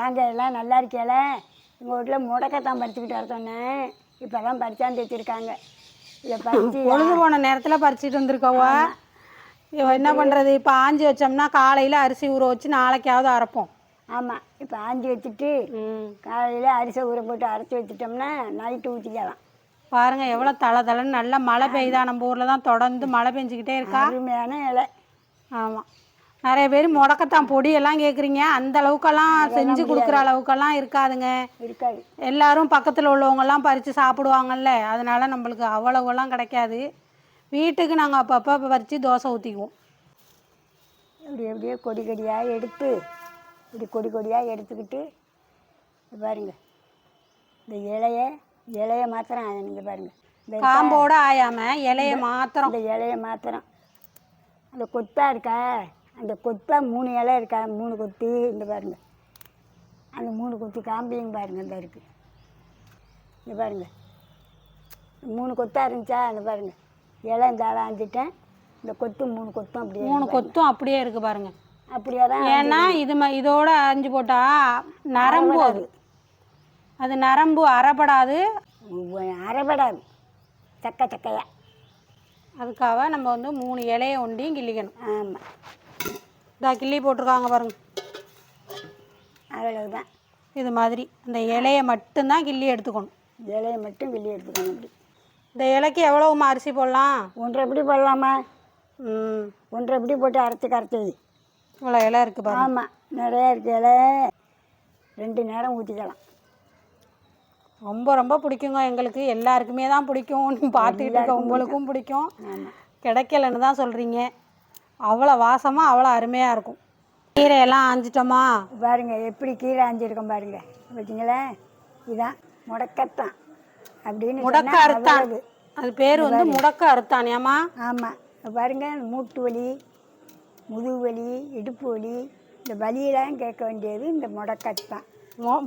வாங்க எல்லாம் நல்லா இருக்கியால? எங்கள் வீட்டில் முடக்கத்தான் பறிச்சுக்கிட்டு வர சொன்னேன் இப்போ தான் பறிச்சாந்து வச்சுருக்காங்க இதை பறிச்சு பொழுது போன நேரத்தில் பறிச்சிட்டு வந்திருக்கவா? இவ என்ன பண்ணுறது இப்போ ஆஞ்சி வச்சோம்னா காலையில் அரிசி ஊற வச்சு நாளைக்காவது அரைப்போம். ஆமாம் இப்போ ஆஞ்சி வச்சுட்டு காலையில் அரிசி ஊற போட்டு அரைச்சி வச்சுட்டோம்னா நைட்டு ஊற்றிக்கலாம் பாருங்க எவ்வளோ தலை தலைன்னு நல்லா மழை பெய்யுதா? நம்ம ஊரில் தான் தொடர்ந்து மழை பெஞ்சிக்கிட்டே இருக்கா? அருமையான இலை. ஆமாம் நிறைய பேர் முடக்கத்தான் பொடியெல்லாம் கேட்குறீங்க அந்த அளவுக்கெல்லாம் செஞ்சு கொடுக்குற அளவுக்கெல்லாம் இருக்காதுங்க. இருக்காது. எல்லாரும் பக்கத்தில் உள்ளவங்கெல்லாம் பறித்து சாப்பிடுவாங்கல்ல அதனால நம்மளுக்கு அவ்வளவுலாம் கிடைக்காது. வீட்டுக்கு நாங்கள் அப்பப்போ பறித்து தோசை ஊற்றிக்குவோம் இப்படி அப்படியே கொடி கொடியாக எடுத்து இப்படி கொடி கொடியாக எடுத்துக்கிட்டு பாருங்க. இந்த இலைய இலைய மாத்திரம் நீங்கள் பாருங்க. இந்த காம்போட ஆயாமல் இலைய மாத்திரம். இந்த இலைய மாத்திரம். அந்த கொத்தா இருக்கா? அந்த கொத்தா மூணு இலை இருக்கா? மூணு கொத்து இந்த பாருங்க. அந்த மூணு கொத்து காம்பியும் பாருங்க இந்த இருக்குது இந்த பாருங்க. மூணு கொத்தா இருந்துச்சா? அந்த பாருங்க. இலை இந்த இலை ஆஞ்சிட்டேன் இந்த கொத்து மூணு கொத்தும் அப்படியே மூணு கொத்தும் அப்படியே இருக்குது பாருங்க. அப்படியே தான் ஏன்னா இது ம இதோட அஞ்சு போட்டா நரம்பு அது. அது நரம்பு அறப்படாது. அரைபடாது சக்க சக்கையா. அதுக்காக நம்ம வந்து மூணு இலைய ஒண்டியும் கிள்ளிக்கணும். ஆமாம் இதா கிள்ளி போட்டிருக்காங்க பாருங்க. அவ்வளவுதான். இது மாதிரி அந்த இலைய மட்டும்தான் கிள்ளி எடுத்துக்கணும். இலையை மட்டும் வெளியே எடுத்துக்கணும் அப்படி. இந்த இலைக்கு எவ்வளவுமா அரிசி போடலாம்? ஒன்றரை எப்படி போடலாமா? ம். ஒன்றரை எப்படி போட்டு அரைச்சி கரைச்சது. இவ்வளோ இலை இருக்குது பாருங்க. ஆமாம் நிறையா இருக்கு இலை. ரெண்டு நேரம் ஊற்றிக்கலாம் ரொம்ப ரொம்ப பிடிக்குங்க எங்களுக்கு. எல்லாருக்குமே தான் பிடிக்கும் பார்த்துக்கிட்டு இருக்க உங்களுக்கும் பிடிக்கும். கிடைக்கலன்னு தான் சொல்கிறீங்க அவ்வளோ வாசமாக அவ்வளோ அருமையாக இருக்கும். கீரையெல்லாம் ஆஞ்சிட்டோமா பாருங்க எப்படி கீரை ஆஞ்சிருக்கோம் பாருங்க. பார்த்தீங்களா இதான் முடக்கத்தான். அப்படின்னு முடக்க அறுத்தான். அது பேர் வந்து முடக்க அறுத்தான் ஏமா ஆமாம் பாருங்க மூட்டு வலி முதுகு வலி இடுப்பு வலி இந்த வலியெல்லாம் கேட்க வேண்டியது இந்த முடக்கத்தான்.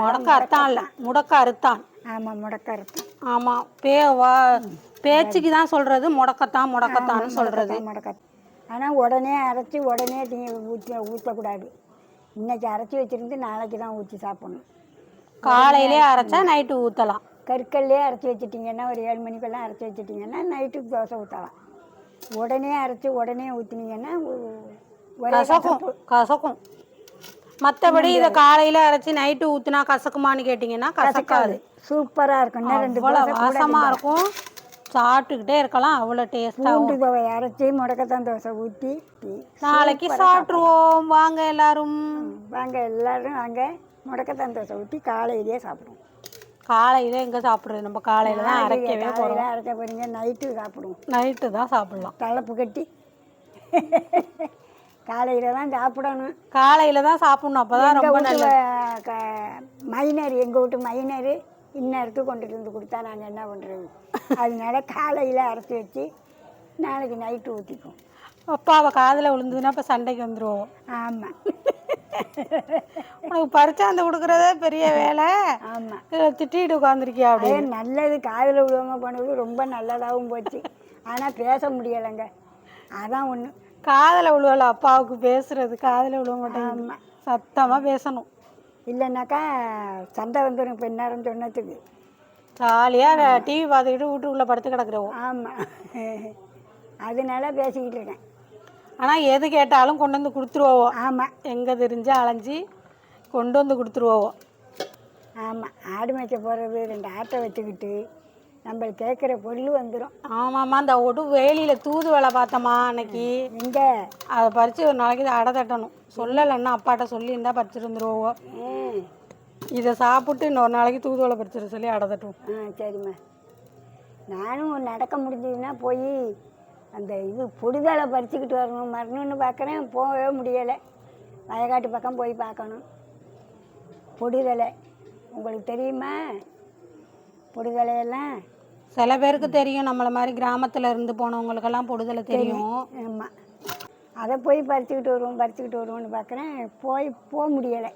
முடக்க அறுத்தான் இல்லை முடக்க அறுத்தான். ஆமாம் முடக்க அறுத்தான். ஆமாம் பே வா பேச்சுக்கு தான் சொல்கிறது முடக்கத்தான் முடக்கத்தான்னு சொல்கிறது முடக்கத்தான். ஆனால் உடனே அரைச்சி உடனே தீ ஊற்றி ஊற்றக்கூடாது இன்னைக்கு அரைச்சி வச்சிருந்து நாளைக்கு தான் ஊற்றி சாப்பிடணும். காலையிலே அரைச்சா நைட்டு ஊற்றலாம் கற்கல்லே அரைச்சி வச்சிட்டிங்கன்னா ஒரு ஏழு மணிக்கெல்லாம் அரைச்சி வச்சிட்டிங்கன்னா நைட்டுக்கு தோசை ஊற்றலாம் உடனே அரைச்சி உடனே ஊற்றினீங்கன்னா கசக்கும் கசக்கும். மற்றபடி இதை காலையில் அரைச்சி நைட்டு ஊற்றினா கசக்குமான்னு கேட்டிங்கன்னா கசக்காது. சூப்பராக இருக்கும். ரெண்டு வாசமாக இருக்கும். சாப்பிட்டுக்கிட்டே இருக்கலாம். அவ்வளோ டேஸ்ட்டாக துவை அரைச்சி முடக்கத்தான் தோசை ஊற்றி நாளைக்கு சாப்பிட்ருவோம் வாங்க எல்லாரும். வாங்க எல்லாரும் வாங்க. முடக்கத்தான் தோசை ஊற்றி காலையிலேயே சாப்பிடுவோம். காலையில் எங்கே சாப்பிட்றது? நம்ம காலையில் தான் அரைக்கவே போகிறோம் அரைக்க போகிறீங்க நைட்டு சாப்பிடுவோம். நைட்டு தான் சாப்பிட்லாம். தலைப்பு கட்டி. காலையில் தான் சாப்பிடணும். காலையில் தான் சாப்பிட்ணும். அப்போ தான் ரொம்ப க- மைனர் எங்கள் வீட்டு மைனர் இந்நேரத்துக்கு கொண்டுட்டு வந்து கொடுத்தா நாங்கள் என்ன பண்ணுறது அதனால காலையில் அரைச்சி வச்சு நாளைக்கு நைட்டு ஊற்றிக்குவோம் அப்பாவை காதில் விழுந்ததுன்னா இப்போ சண்டைக்கு வந்துடுவோம் ஆமாம் உனக்கு பறிச்சாந்து கொடுக்குறதே பெரிய வேலை. ஆமாம் திட்டிட்டு உட்காந்துருக்கியா அப்படி அதே நல்லது காதில் விழுவாம போனது ரொம்ப நல்லதாகவும் போச்சு. ஆனால் பேச முடியலைங்க. அதான் ஒன்று காதில் விழுவல அப்பாவுக்கு பேசுறது. காதில் விழுவ ஆமாம் சத்தமாக பேசணும். இல்லைன்னாக்கா சண்டை வந்துடும் இப்போ நேரம் சொன்னதுக்கு. ஜாலியாக டிவி பார்த்துக்கிட்டு வீட்டுக்குள்ளே படுத்து கிடக்குறவோம் ஆமாம் அதனால பேசிக்கிட்டு இருக்கேன். ஆனால் எது கேட்டாலும் கொண்டு வந்து கொடுத்துருவோம். ஆமாம் எங்கே தெரிஞ்சு அலைஞ்சி கொண்டு வந்து கொடுத்துருவோம். ஆமாம் ஆடு மேய்க்க போகிறது ரெண்டு ஆட்டை வச்சுக்கிட்டு நம்மளுக்கு கேட்குற பொருள் வந்துடும் ஆமாம்மா இந்த ஒடு வேலியில் தூது வேலை பார்த்தோமா அன்னைக்கு. எங்கே? அதை பறித்து ஒரு நாளைக்கு இதை அடை தட்டணும். சொல்லலைன்னா அப்பாட்ட சொல்லியிருந்தா பறிச்சுட்டு வந்துருவோம். ம். இதை சாப்பிட்டு இன்னொரு நாளைக்கு தூதுவளை பறிச்சிட சொல்லி அடை தட்டுவோம். ஆ சரிம்மா. நானும் நடக்க முடிஞ்சதுன்னா போய் அந்த இது பொடுதலை பறிச்சுக்கிட்டு வரணும். வரணும்னு பார்க்குறேன் போகவே முடியலை. வயக்காட்டு பக்கம் போய் பார்க்கணும். பொடுதலை உங்களுக்கு தெரியுமா? பொடுதலையெல்லாம் சில பேருக்கு தெரியும். நம்மளை மாதிரி கிராமத்தில் இருந்து போனவங்களுக்கெல்லாம் பொடுதலை தெரியும். ஆமாம் அதை போய் பறிச்சுக்கிட்டு வருவோம் பறிச்சுக்கிட்டு வருவோம்னு பார்க்குறேன். போய் போக முடியலை.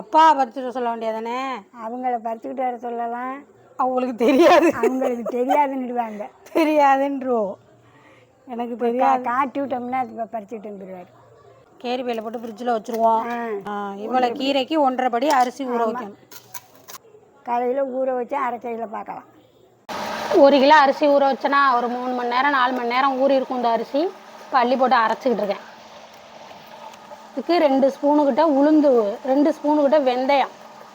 அப்பா பறிச்சுட்டு சொல்ல வேண்டியதானே? அவங்கள பறிச்சுக்கிட்டு வர சொல்லலாம். அவங்களுக்கு தெரியாது. அவங்களுக்கு தெரியாதுன்னுடுவாங்க. தெரியாதுன்றோம் எனக்கு தெரியாது. காட்டி விட்டோம்னா அது பறிச்சுட்டு வந்துடுவார் கேரி பையில் போட்டு ஃப்ரிட்ஜில் வச்சுருவோம். இவ்வளோ கீரைக்கு ஒன்றரை படி அரிசி ஊற வைக்கணும். காலையில் ஊற வச்சு அரைக்கையில் பார்க்கலாம். ஒரு கிலோ அரிசி ஊற வச்சேன்னா ஒரு மூணு மணி நேரம் நாலு மணி நேரம் ஊறி இருக்கும் இந்த அரிசி. இப்போ அள்ளி போட்டு அரைச்சிக்கிட்டு இருக்கேன். இதுக்கு ரெண்டு ஸ்பூனுக்கிட்ட உளுந்து ரெண்டு ஸ்பூனுக்கிட்ட வெந்தயம்.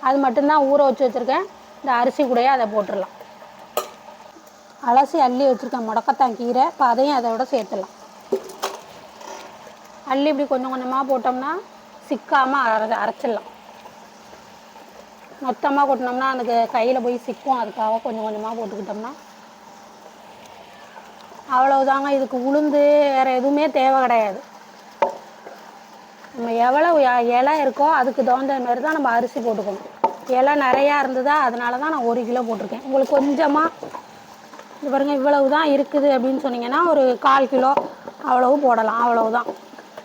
அது மட்டும்தான் ஊற வச்சு வச்சுருக்கேன். இந்த அரிசி கூடயே அதை போட்டுடலாம். அலசி அள்ளி வச்சுருக்கேன் முடக்கத்தான் கீரை. இப்போ அதையும் அதோட சேர்த்துடலாம். அள்ளி இப்படி கொஞ்சம் கொஞ்சமாக போட்டோம்னா சிக்காமல் அரை அரைச்சிடலாம். மொத்தமாக கொட்டினோம்னா அதுக்கு கையில் போய் சிக்கும். அதுக்காக கொஞ்சம் கொஞ்சமாக போட்டுக்கிட்டோம்னா. அவ்வளவுதாங்க. இதுக்கு உளுந்து வேறு எதுவுமே தேவை கிடையாது. நம்ம எவ்வளோ இலை இருக்கோ அதுக்கு தகுந்த மாதிரி தான் நம்ம அரிசி போட்டுக்கணும். இலை நிறையா இருந்ததா அதனால தான் நான் ஒரு கிலோ போட்டிருக்கேன். உங்களுக்கு கொஞ்சமாக இது பாருங்க இவ்வளவு தான் இருக்குது அப்படின்னு சொன்னீங்கன்னா ஒரு கால் கிலோ அவ்வளவு போடலாம். அவ்வளவுதான்.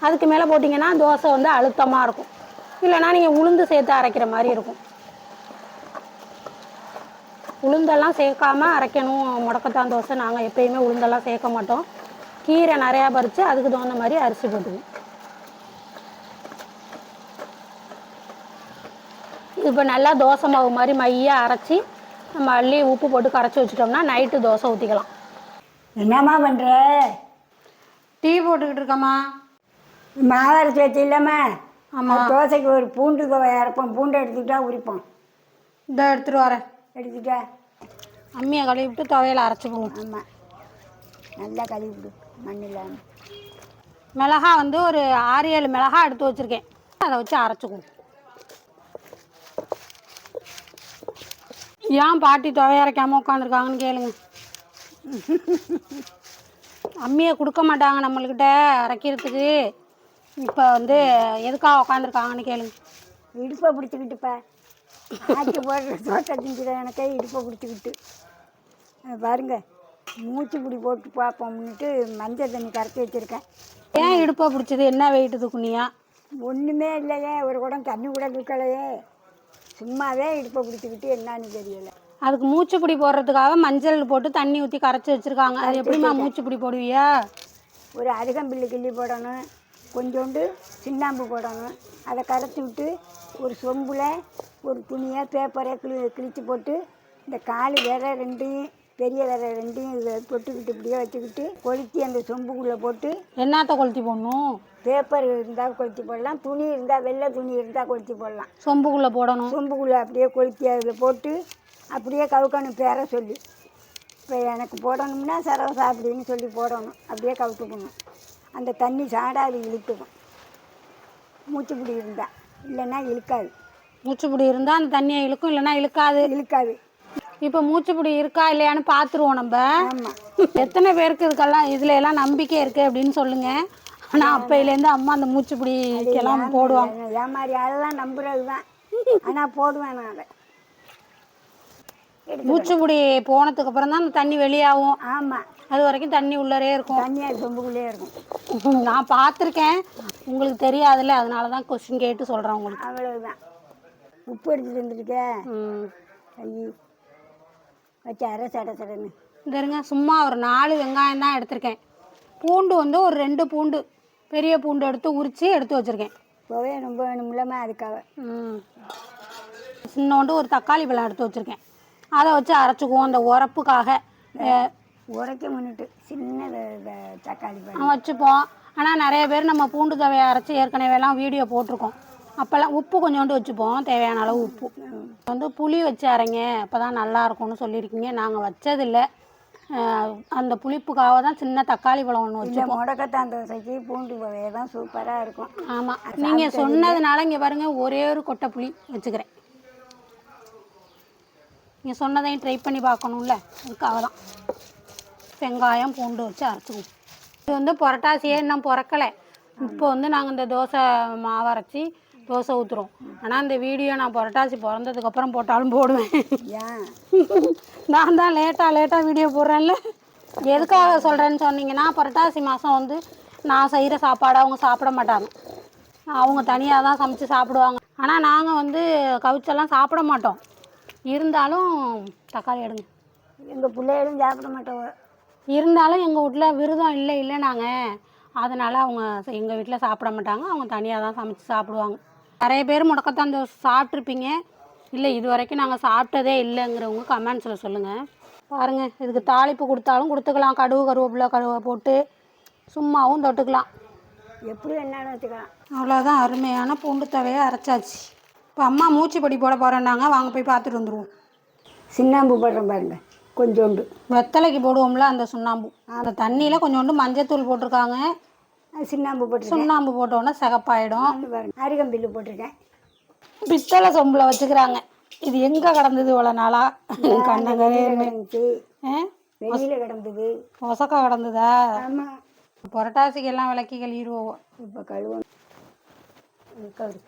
அதுக்கு மேலே போட்டிங்கன்னா தோசை வந்து அழுத்தமாக இருக்கும். இல்லைன்னா நீங்கள் உளுந்து சேர்த்து அரைக்கிற மாதிரி இருக்கும். உளுந்தெல்லாம் சேர்க்காம அரைக்கணும் முடக்கத்தான் தோசை. நாங்கள் எப்பயுமே உளுந்தெல்லாம் சேர்க்க மாட்டோம். கீரை நிறையா பறித்து அதுக்கு தகுந்த மாதிரி அரிசி போட்டுக்குவோம். இப்போ நல்லா தோசை மாவு மாதிரி மையாக அரைச்சி நம்ம அள்ளி உப்பு போட்டு கரைச்சி வச்சுட்டோம்னா நைட்டு தோசை ஊற்றிக்கலாம் என்னம்மா பண்ணுற டீ போட்டுக்கிட்டு இருக்கம்மா. மாவு அரைச்சி வச்சு இல்லாம ஆமாம் தோசைக்கு ஒரு பூண்டு துவை அரைப்போம். பூண்டை எடுத்துக்கிட்டா உரிப்போம். இந்த எடுத்துகிட்டு வரேன். எடுத்துக்கிட்டா அம்மியை கழுவி விட்டு துவையல் அரைச்சிக்குவோம் ஆமாம் நல்லா கழுவி விடு மண் இல்லாமல் மிளகா வந்து ஒரு ஆறு ஏழு மிளகா எடுத்து வச்சுருக்கேன். அதை வச்சு அரைச்சிக்குவோம் ஏன் பாட்டி துவைய அரைக்காமல் உட்காந்துருக்காங்கன்னு கேளுங்க. அம்மியை கொடுக்க மாட்டாங்க நம்மள்கிட்ட அரைக்கிறதுக்கு. இப்போ வந்து எதுக்காக உட்காந்துருக்காங்கன்னு கேளுங்க. இடுப்பை பிடிச்சிக்கிட்டுப்பா. ஆட்டி போடுற தோட்டை திங்கிற எனக்கே இடுப்பை பிடிச்சிக்கிட்டு. பாருங்க மூச்சு பிடி போட்டு பார்ப்போம்னுட்டு மஞ்சள் தண்ணி கரைச்சி வச்சுருக்கேன். ஏன் இடுப்பை பிடிச்சது? என்ன வெயிட்டு துக்குனியா ஒன்றுமே இல்லையே ஒரு குடம் தண்ணி கூட தூக்கலையே சும்மாவே இடுப்பை பிடிச்சிக்கிட்டு என்னன்னு தெரியல. அதுக்கு மூச்சுப்பிடி போடுறதுக்காக மஞ்சள் போட்டு தண்ணி ஊற்றி கரைச்சி வச்சுருக்காங்க. அது எப்படிம்மா மூச்சுப்பிடி போடுவியா? ஒரு அருகம்பில்லு கிள்ளி போடணும். கொஞ்சோண்டு சின்னாம்பு போடணும். அதை கரைச்சி விட்டு ஒரு சொம்பில் ஒரு துணியை பேப்பரை கிளி கிழிச்சு போட்டு இந்த கால் விரை ரெண்டையும் பெரிய விரை ரெண்டையும் இதை தொட்டுக்கிட்டு இப்படியே வச்சுக்கிட்டு கொளுத்தி அந்த சொம்புக்குள்ளே போட்டு என்னத்த கொளுத்தி போடணும்? பேப்பர் இருந்தால் கொளுத்தி போடலாம் துணி இருந்தால் வெள்ளை துணி இருந்தால் கொளுத்தி போடலாம். சொம்புக்குள்ளே போடணும். சொம்புக்குள்ளே அப்படியே கொளுத்தி அதில் போட்டு அப்படியே கவுக்கணும் பேர சொல்லி. இப்போ எனக்கு போடணும்னா சரவசா அப்படின்னு சொல்லி போடணும். அப்படியே கவுத்துக்கணும். அந்த தண்ணி சாடாது இழுத்துக்கும் மூச்சுப்பிடி இருந்தால் இல்லைன்னா இழுக்காது. மூச்சுப்பிடி இருந்தால் அந்த தண்ணியை இழுக்கும் இல்லைன்னா இழுக்காது. இழுக்காது. இப்போ மூச்சுப்பிடி இருக்கா இல்லையான்னு பார்த்துருவோம் நம்ம. எத்தனை பேருக்கு இதுக்கெல்லாம் இதுல எல்லாம் நம்பிக்கை இருக்கு அப்படின்னு சொல்லுங்க. ஆனால் அப்பையிலேருந்து அம்மா அந்த மூச்சுப்பிடிக்கெல்லாம் போடுவாங்க. ஏமாறி அதெல்லாம் நம்புறது தான் ஆனால் போடுவேன் நான் அதை. மூச்சுப்பிடி போனதுக்கு அப்புறம் தான் அந்த தண்ணி வெளியாகும். ஆமாம் அது வரைக்கும் தண்ணி உள்ளரே இருக்கும். தண்ணி அது சொம்புக்குள்ளேயே இருக்கும். நான் பார்த்துருக்கேன். உங்களுக்கு தெரியாதுல்ல அதனால தான் கொஸ்டின் கேட்டு சொல்கிறேன் உங்களுக்கு. அவ்வளவுதான். உப்பு எடுத்துட்டு வந்துருக்கே? ம். ஐ வச்சு அரை சட சடன்னு. இந்த இருங்க சும்மா ஒரு நாலு வெங்காயம் தான் எடுத்திருக்கேன். பூண்டு வந்து ஒரு ரெண்டு பூண்டு பெரிய பூண்டு எடுத்து உரித்து எடுத்து வச்சுருக்கேன். இப்போவே ரொம்ப வேணுமில்லாம அதுக்காக. ம். சின்னோண்டு ஒரு தக்காளி பழம் எடுத்து வச்சுருக்கேன். அதை வச்சு அரைச்சிக்குவோம் அந்த உரப்புக்காக. உரைக்க முன்னிட்டு சின்ன தக்காளி வச்சுப்போம். ஆனால் நிறைய பேர் நம்ம பூண்டு தவையை அரைச்சி ஏற்கனவேலாம் வீடியோ போட்டிருக்கோம். அப்போல்லாம் உப்பு கொஞ்சோண்டு வச்சுப்போம் தேவையான அளவு உப்பு. வந்து புளி வச்சு அரைங்க அப்போ தான் நல்லா இருக்கும்னு சொல்லியிருக்கீங்க. நாங்கள் வச்சதில்லை. அந்த புளிப்புக்காக தான் சின்ன தக்காளி பழம் ஒன்று வச்சு இந்த முடக்கத்தான் தோசைக்கு பூண்டு வகையை தான் சூப்பராக இருக்கும். ஆமாம் நீங்கள் சொன்னதுனால இங்கே பாருங்கள் ஒரே ஒரு கொட்டை புளி வச்சுக்கிறேன். நீங்கள் சொன்னதையும் ட்ரை பண்ணி பார்க்கணும்ல? அதுக்காக தான் வெங்காயம் பூண்டு வச்சு அரைச்சிக்குவோம் இது வந்து புரட்டாசியே இன்னும் பிறக்கலை. இப்போ வந்து நாங்கள் இந்த தோசை மாவு அரைச்சி தோசை ஊற்றுறோம் ஆனால் இந்த வீடியோ நான் புரட்டாசி பிறந்ததுக்கப்புறம் போட்டாலும் போடுவேன். ஏன்? நான் தான் லேட்டாக லேட்டாக வீடியோ போடுறேன்ல. எதுக்காக சொல்கிறேன்னு சொன்னீங்கன்னா புரட்டாசி மாதம் வந்து நான் செய்கிற சாப்பாடு அவங்க சாப்பிட மாட்டாங்க. அவங்க தனியாக தான் சமைச்சு சாப்பிடுவாங்க. ஆனால் நாங்கள் வந்து கவிச்செல்லாம் சாப்பிட மாட்டோம். இருந்தாலும் தக்காளி எடுங்க. எங்கள் பிள்ளைகளும் சாப்பிட மாட்டோம். இருந்தாலும் எங்கள் வீட்டில் விரதம் இல்லை இல்லை நாங்கள் அதனால் அவங்க எங்கள் வீட்டில் சாப்பிட மாட்டாங்க. அவங்க தனியாக தான் சமைச்சு சாப்பிடுவாங்க. நிறைய பேர் முடக்கத்தான் தோசை சாப்பிட்ருப்பீங்க இல்லை இது வரைக்கும் நாங்கள் சாப்பிட்டதே இல்லைங்கிறவங்க கமெண்ட்ஸில் சொல்லுங்கள் பாருங்கள் இதுக்கு தாளிப்பு கொடுத்தாலும் கொடுத்துக்கலாம். கடுகு கருவேப்பிலை கருவை போட்டு சும்மாவும் தொட்டுக்கலாம். எப்படி வேணாலும் வச்சுக்கலாம். அவ்வளோதான் அருமையான பூண்டு தவையை அரைச்சாச்சு. இப்போ அம்மா மூச்சு பொடி போட போகிறேன்னாங்க வாங்க போய் பார்த்துட்டு வந்துடுவோம் சின்னாம்பு போடுறேன் பாருங்க கொஞ்சோண்டு. வெத்தலைக்கு போடுவோம்ல அந்த சுண்ணாம்பு. அந்த தண்ணியில் கொஞ்சோண்டு மஞ்சத்தூள் போட்டிருக்காங்க. சின்னாம்பு போட்டிருக்கேன். சுண்ணாம்பு போட்டோன்னே சிகப்பாயிடும். அருகம்பில்லு போட்டிருக்கேன். பித்தளை சொம்பில் வச்சுக்கிறாங்க. இது எங்கே கிடந்தது இவ்வளோ நாளாக கண்ணங்க இருந்துச்சு வெளியில் கிடந்தது. ஒசக்கா கிடந்ததா? ஆமாம் புரட்டாசிக்கு எல்லாம் விளக்கி கழுவிடுவோம் இப்போ கழுவணும். இது கவுரு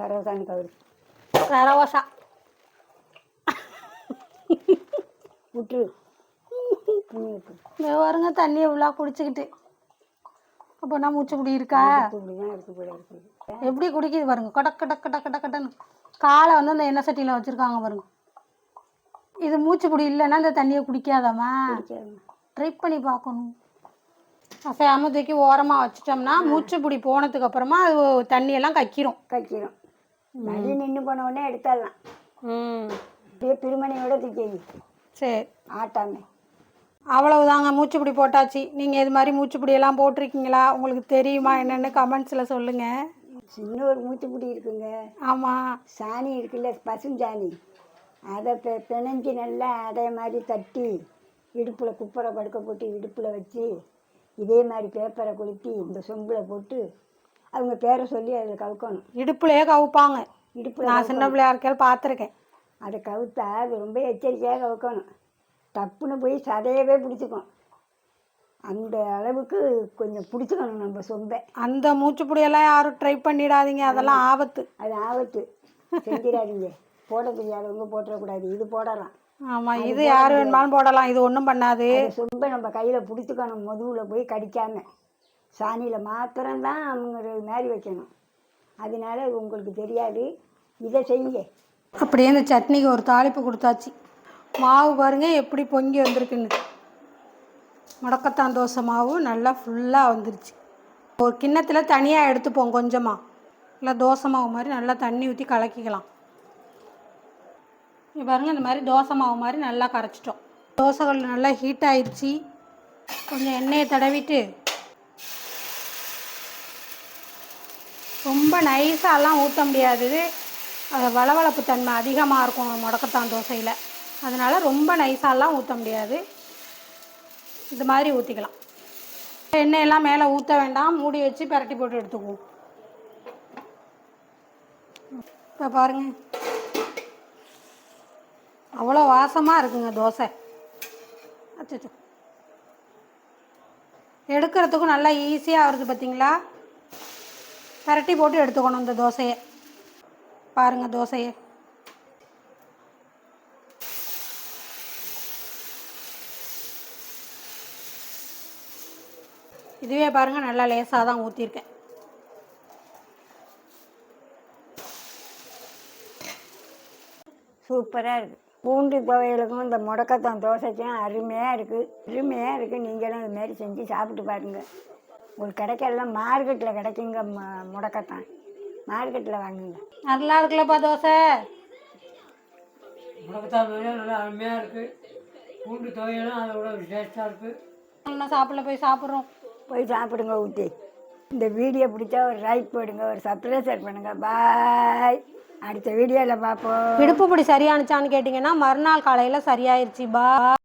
சரவசாமி கவுரு ரவசா விட்டுரு. இந்த பாருங்க தண்ணியை ஃபுல்லாக குடிச்சிக்கிட்டு. அப்போ நான் மூச்சு பிடி இருக்கா? எப்படி குடிக்குது பாருங்க கடக் கடக் கடக் கடக் கடன்னு. காலை வந்து அந்த எண்ணெய் சட்டியில் வச்சுருக்காங்க பாருங்க. இது மூச்சு பிடி இல்லைன்னா இந்த தண்ணியை குடிக்காதாம்மா. ட்ரை பண்ணி பார்க்கணும். அசையாமல் தூக்கி ஓரமாக வச்சிட்டோம்னா மூச்சு பிடி போனதுக்கு அப்புறமா அது தண்ணியெல்லாம் கக்கிரும். கக்கிரும். மழை நின்று போன உடனே எடுத்துடலாம். ம். அப்படியே பிரிமணியோட தூக்கி. சரி. ஆட்டாம. அவ்வளவுதாங்க மூச்சுப்பிடி போட்டாச்சு. நீங்கள் இது மாதிரி மூச்சுப்பிடியெல்லாம் போட்டிருக்கீங்களா? உங்களுக்கு தெரியுமா என்னென்னு கமெண்ட்ஸில் சொல்லுங்கள் சின்ன ஒரு மூச்சுப்பிடி இருக்குங்க. ஆமாம் சாணி இருக்குல்ல பசுஞ்சாணி. அதை பெ பிணைஞ்சி நல்லா அதே மாதிரி தட்டி இடுப்பில் குப்பரை படுக்க போட்டு இடுப்பில் வச்சு இதே மாதிரி பேப்பரை கொளுத்தி இந்த சொம்பில் போட்டு அவங்க பேரை சொல்லி அதில் கவுக்கணும். இடுப்புலையே கவுப்பாங்க. இடுப்பில் நான் சின்ன பிள்ளையா இருக்கையில் பார்த்துருக்கேன். அதை கவுத்தா அது ரொம்ப எச்சரிக்கையாக கவுக்கணும். டப்புன்னு போய் சதையவே பிடிச்சிக்கும். அந்த அளவுக்கு கொஞ்சம் பிடிச்சிக்கணும் நம்ம சொம்பை அந்த மூச்சுப்பிடியெல்லாம் யாரும் ட்ரை பண்ணிடாதீங்க. அதெல்லாம் ஆபத்து. அது ஆபத்து. செஞ்சிடாதீங்க. போட தெரியாதவங்க போட்டுறக்கூடாது. இது போடலாம். ஆமாம் இது யார் வேணுமாலும் போடலாம். இது ஒன்றும் பண்ணாது. சொம்பை நம்ம கையில் பிடிச்சிக்கணும். முதுகில் போய் கடிக்காம. சாணியில் மாத்திரம்தான் அவங்க மாதிரி வைக்கணும். அதனால உங்களுக்கு தெரியாது. இதை செய்யுங்க. அப்படியே அந்த சட்னிக்கு ஒரு தாளிப்பு கொடுத்தாச்சு. மாவு பாருங்கள் எப்படி பொங்கி வந்திருக்குன்னு. முடக்கத்தான் தோசை மாவு நல்லா ஃபுல்லாக வந்துருச்சு. ஒரு கிண்ணத்தில் தனியாக எடுத்துப்போம் கொஞ்சமாக இல்லை தோசை மாவு மாதிரி நல்லா தண்ணி ஊற்றி கலக்கிக்கலாம். இப்போ பாருங்கள் இந்த மாதிரி தோசை மாவு மாதிரி நல்லா கரைச்சிட்டோம். தோசைகள் நல்லா ஹீட் ஆயிடுச்சு கொஞ்சம் எண்ணெயை தடவிட்டு ரொம்ப நைஸாலாம் ஊற்ற முடியாது அது வளவளப்பு தன்மை அதிகமாக இருக்கும் முடக்கத்தான் தோசையில். அதனால் ரொம்ப நைஸாலாம் ஊற்ற முடியாது. இது மாதிரி ஊற்றிக்கலாம் எண்ணெயெல்லாம் மேலே ஊற்ற வேண்டாம். மூடி வச்சு பிரட்டி போட்டு எடுத்துக்குவோம். இப்போ பாருங்கள் அவ்வளோ வாசமாக இருக்குங்க தோசை. அச்சச்சோ. எடுக்கிறதுக்கும் நல்லா ஈஸியாக வருது பார்த்தீங்களா பரட்டி போட்டு எடுத்துக்கணும் இந்த தோசையை. பாருங்கள் தோசையை. இதுவே பாருங்கள் நல்லா லேசாக தான் ஊற்றிருக்கேன் சூப்பராக இருக்குது பூண்டு துவையலுக்கும் இந்த முடக்கத்தான் தோசைக்கும் அருமையாக இருக்குது அருமையாக இருக்குது நீங்களும் இதுமாரி செஞ்சு சாப்பிட்டு பாருங்கள் உங்களுக்கு கிடைக்கலாம் மார்க்கெட்டில் கிடைக்குங்க ம முடக்கத்தான். மார்க்கெட்டில் வாங்குங்க. நல்லா இருக்குல்லப்பா தோசை. முடக்கத்தான் நல்லா அருமையாக இருக்குது பூண்டு துவையலும் அதோட டேஸ்ட்டாக இருக்குது இன்னும் சாப்பிடல போய் சாப்பிட்றோம். போய் சாப்பிடுங்க ஊற்றி இந்த வீடியோ பிடிச்சா ஒரு லைக் போடுங்க ஒரு சப்ஸ்கிரைபர் பண்ணுங்க. பாய் அடுத்த வீடியோவில் பார்ப்போம். இடுப்பு பிடி சரியானுச்சான்னு கேட்டிங்கன்னா மறுநாள் காலையில் சரியாயிருச்சு. பா